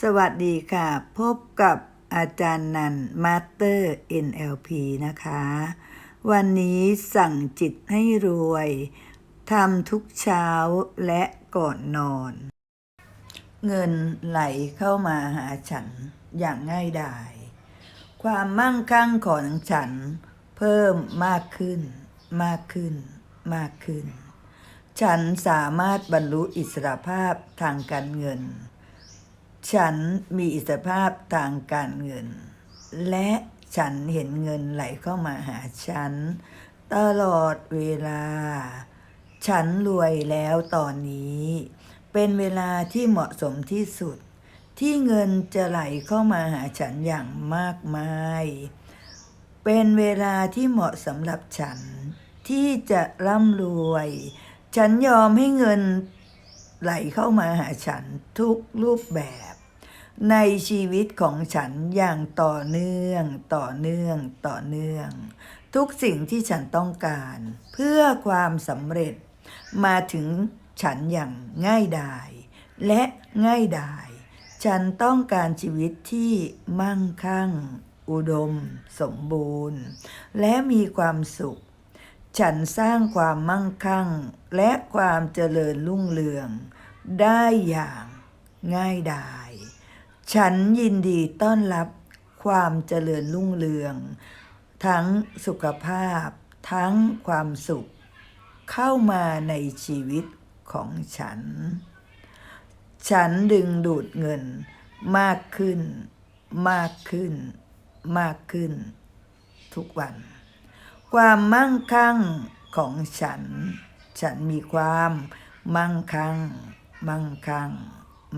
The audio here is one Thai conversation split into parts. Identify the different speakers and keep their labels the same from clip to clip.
Speaker 1: สวัสดีค่ะ พบกับอาจารย์นันมาสเตอร์ NLP นะคะ วันนี้สั่งจิตให้รวยทำทุกเช้าและก่อนนอน เงินไหลเข้ามาหาฉันอย่างง่ายดาย ความมั่งคั่งของฉันเพิ่มมากขึ้น มากขึ้น มากขึ้น ฉันสามารถบรรลุอิสรภาพทางการเงิน ฉันมีอิสรภาพทางการเงิน และฉันเห็นเงินไหลเข้ามาหาฉัน ตลอดเวลา ฉันรวยแล้วตอนนี้ เป็นเวลาที่เหมาะสมที่สุด ที่เงินจะไหลเข้ามาหาฉันอย่างมากมาย เป็นเวลาที่เหมาะสำหรับฉันที่จะร่ำรวย ฉันยอมให้เงินไหลเข้ามาหาฉันทุกรูปแบบ ในชีวิตของฉันอย่างต่อเนื่อง ต่อเนื่อง ต่อเนื่อง ทุกสิ่งที่ฉันต้องการ เพื่อความสำเร็จ มาถึงฉันอย่างง่ายดาย และง่ายดาย ฉันต้องการชีวิตที่มั่งคั่ง อุดม สมบูรณ์ และมีความสุข ฉันสร้างความมั่งคั่ง และความเจริญรุ่งเรือง ได้อย่างง่ายดาย ฉันยินดีต้อนรับความเจริญรุ่งเรือง ทั้งสุขภาพ ทั้งความสุข เข้ามาในชีวิตของฉัน ฉันดึงดูดเงินมากขึ้น มากขึ้น มากขึ้น ทุกวัน ความมั่งคั่งของฉัน ฉันมีความมั่งคั่ง มั่งคั่ง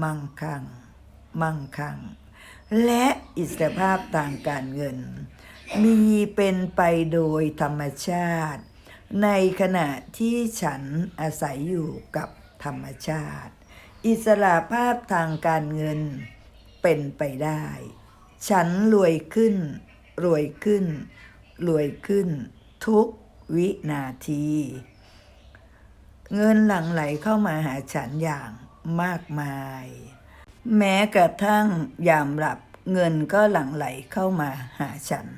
Speaker 1: มั่งคั่ง มั่งคั่ง และอิสรภาพทางการเงิน มีเป็นไปโดยธรรมชาติ ในขณะที่ฉันอาศัยอยู่กับธรรมชาติ อิสระภาพทางการเงินเป็นไปได้ ฉันรวยขึ้น รวยขึ้น รวยขึ้น ทุกวินาที เงินหลั่งไหลเข้ามาหาฉันอย่างมากมาย แม้กระทั่งยามหลับเงินก็หลั่งไหลเข้ามาหาฉัน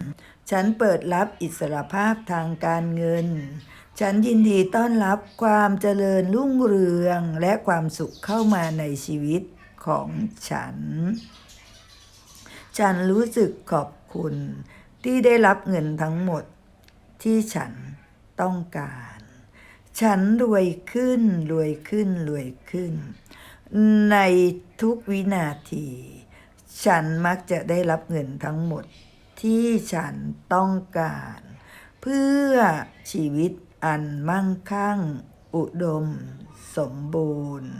Speaker 1: ฉันเปิดรับอิสรภาพทางการเงิน ฉันยินดีต้อนรับความเจริญรุ่งเรืองและความสุขเข้ามาในชีวิตของฉัน ฉันรู้สึกขอบคุณที่ได้รับเงินทั้งหมดที่ฉันต้องการ ฉันรวยขึ้นรวยขึ้นรวยขึ้น ในทุกวินาที ฉันมักจะได้รับเงินทั้งหมดที่ฉันต้องการ เพื่อชีวิตอันมั่งคั่ง อุดม สมบูรณ์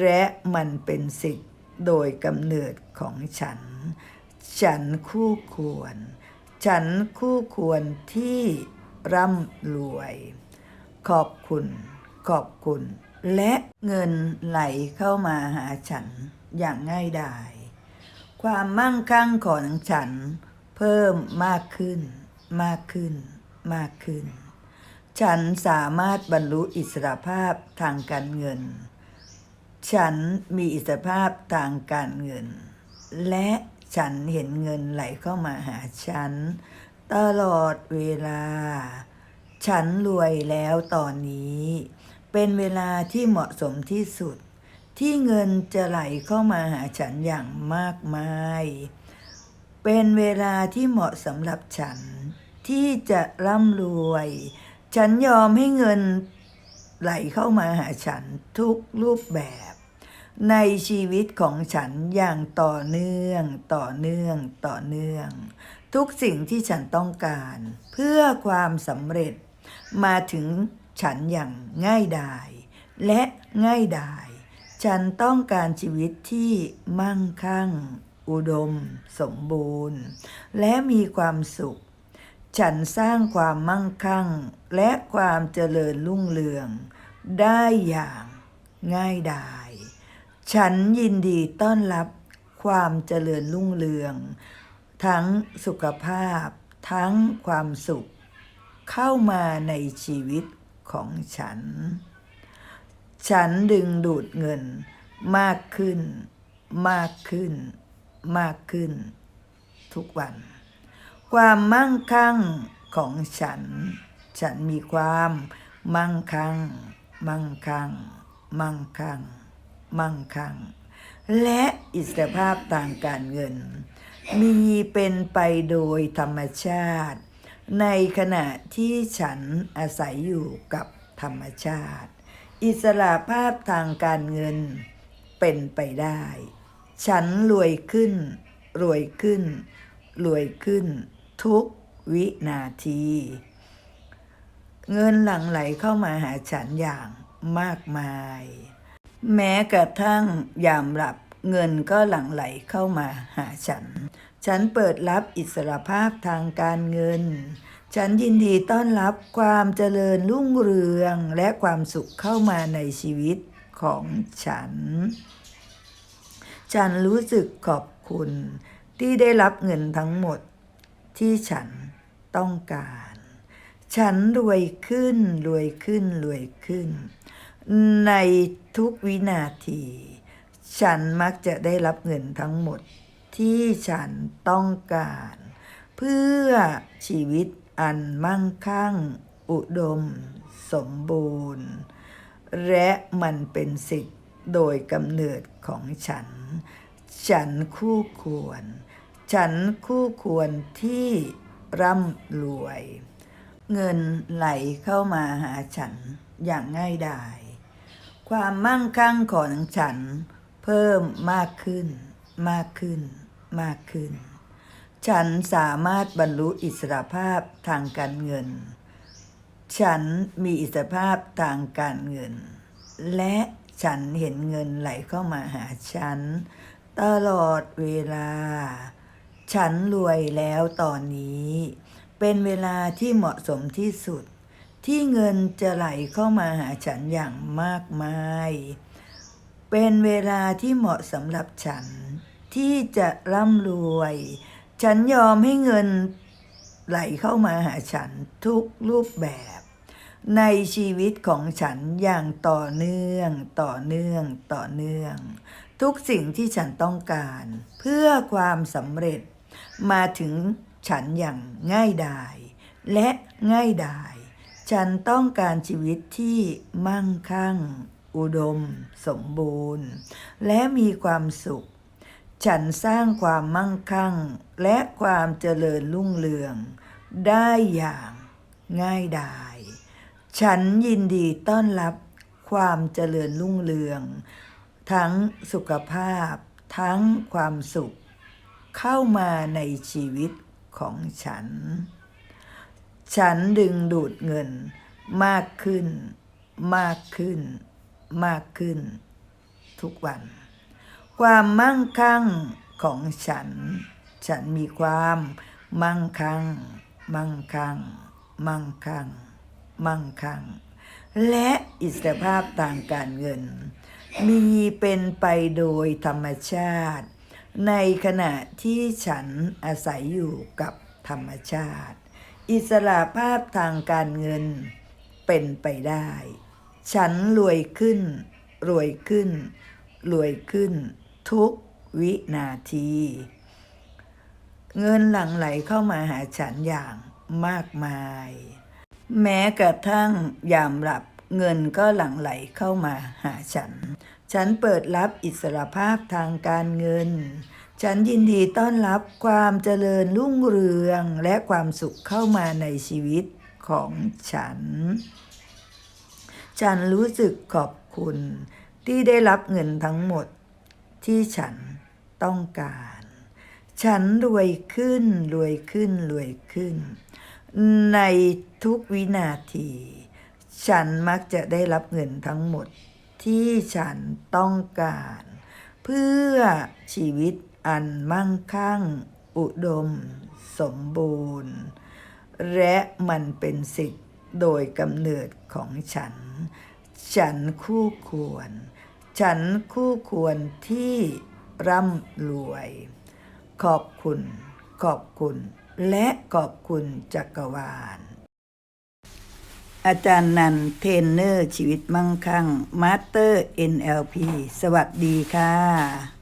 Speaker 1: และมันเป็นสิทธิ์โดยกำเนิดของฉัน ฉันคู่ควร ฉันคู่ควรที่ร่ำรวย ขอบคุณ ขอบคุณ และเงินไหลเข้ามาหาฉันอย่างง่ายดาย ความมั่งคั่งของฉันเพิ่มมากขึ้น มากขึ้น มากขึ้น ฉันสามารถบรรลุอิสรภาพทางการเงิน ฉันมีอิสรภาพทางการเงิน และฉันเห็นเงินไหลเข้ามาหาฉัน ตลอดเวลา ฉันรวยแล้วตอนนี้ เป็นเวลาที่เหมาะสมที่สุด ที่เงินจะไหลเข้ามาหาฉันอย่างมากมาย เป็นเวลาที่เหมาะสำหรับฉัน ที่จะร่ำรวย ฉันยอมให้เงินไหลเข้ามาหาฉันทุกรูปแบบ ในชีวิตของฉันอย่างต่อเนื่อง ต่อเนื่อง ต่อเนื่อง ทุกสิ่งที่ฉันต้องการ เพื่อความสำเร็จ มาถึงฉันอย่างง่ายดาย และง่ายดาย ฉันต้องการชีวิตที่มั่งคั่ง อุดม สมบูรณ์ และมีความสุข ฉันสร้างความมั่งคั่ง และความเจริญรุ่งเรือง ได้อย่างง่ายดาย ฉันยินดีต้อนรับความเจริญรุ่งเรือง ทั้งสุขภาพ ทั้งความสุข เข้ามาในชีวิตของฉัน ฉันดึงดูดเงินมากขึ้น มากขึ้น มากขึ้น ทุกวัน ความมั่งคั่งของฉัน ฉันมีความมั่งคั่ง มั่งคั่ง มั่งคั่ง มั่งคั่ง และอิสรภาพทางการเงิน มีเป็นไปโดยธรรมชาติ ในขณะที่ฉันอาศัยอยู่กับธรรมชาติ อิสระภาพทางการเงินเป็นไปได้ ฉันรวยขึ้น รวยขึ้น รวยขึ้น ทุกวินาที เงินหลั่งไหลเข้ามาหาฉันอย่างมากมาย แม้กระทั่งยามหลับเงินก็หลั่งไหลเข้ามาหาฉัน ฉันเปิดรับอิสรภาพทางการเงิน ฉันยินดีต้อนรับความเจริญรุ่งเรืองและความสุขเข้ามาในชีวิตของฉัน ฉันรู้สึกขอบคุณที่ได้รับเงินทั้งหมดที่ฉันต้องการ ฉันรวยขึ้นรวยขึ้นรวยขึ้น ในทุกวินาที ฉันมักจะได้รับเงินทั้งหมด ที่ฉันต้องการ เพื่อชีวิตอันมั่งคั่ง อุดม สมบูรณ์ และมันเป็นสิทธิ์โดยกำเนิดของฉัน ฉันคู่ควร ฉันคู่ควรที่ร่ำรวย เงินไหลเข้ามาหาฉันอย่างง่ายดาย ความมั่งคั่งของฉันเพิ่มมากขึ้นมากขึ้น มากขึ้น ฉันสามารถบรรลุอิสรภาพทางการเงิน ฉันมีอิสรภาพทางการเงิน และฉันเห็นเงินไหลเข้ามาหาฉัน ตลอดเวลา ฉันรวยแล้วตอนนี้ เป็นเวลาที่เหมาะสมที่สุด ที่เงินจะไหลเข้ามาหาฉันอย่างมากมาย เป็นเวลาที่เหมาะสำหรับฉัน ที่จะร่ำรวย ฉันยอมให้เงินไหลเข้ามาหาฉันทุกรูปแบบ ในชีวิตของฉันอย่างต่อเนื่องต่อเนื่องต่อเนื่อง ทุกสิ่งที่ฉันต้องการ เพื่อความสำเร็จมาถึงฉันอย่างง่ายดาย และง่ายดาย ฉันต้องการชีวิตที่มั่งคั่ง อุดม สมบูรณ์ และมีความสุข ฉันสร้างความมั่งคั่ง และความเจริญรุ่งเรือง ได้อย่างง่ายดาย ฉันยินดีต้อนรับความเจริญรุ่งเรือง ทั้งสุขภาพ ทั้งความสุข เข้ามาในชีวิตของฉัน ฉันดึงดูดเงินมากขึ้น มากขึ้น มากขึ้น ทุกวัน ความมั่งคั่งของฉัน ฉันมีความมั่งคั่ง มั่งคั่ง มั่งคั่ง มั่งคั่ง และอิสรภาพทางการเงิน มีเป็นไปโดยธรรมชาติ ในขณะที่ฉันอาศัยอยู่กับธรรมชาติ อิสระภาพทางการเงินเป็นไปได้ ฉันรวยขึ้น รวยขึ้น รวยขึ้น ทุกวินาที เงินหลั่งไหลเข้ามาหาฉันอย่างมากมาย แม้กระทั่งยามหลับเงินก็หลั่งไหลเข้ามาหาฉัน ฉันเปิดรับอิสรภาพทางการเงิน ฉันยินดีต้อนรับความเจริญรุ่งเรืองและความสุขเข้ามาในชีวิตของฉัน ฉันรู้สึกขอบคุณที่ได้รับเงินทั้งหมด ที่ฉันต้องการ ฉันรวยขึ้นรวยขึ้นรวยขึ้น ในทุกวินาที ฉันมักจะได้รับเงินทั้งหมดที่ฉันต้องการ เพื่อชีวิตอันมั่งคั่ง อุดม สมบูรณ์ และมันเป็นสิทธิ์โดยกำเนิดของฉัน ฉันคู่ควร ฉันคู่ควรที่ร่ำรวย ขอบคุณ ขอบคุณ และขอบคุณจักรวาล อาจารย์นันเทนเนอร์ชีวิตมั่งคั่งมาสเตอร์ NLP สวัสดีค่ะ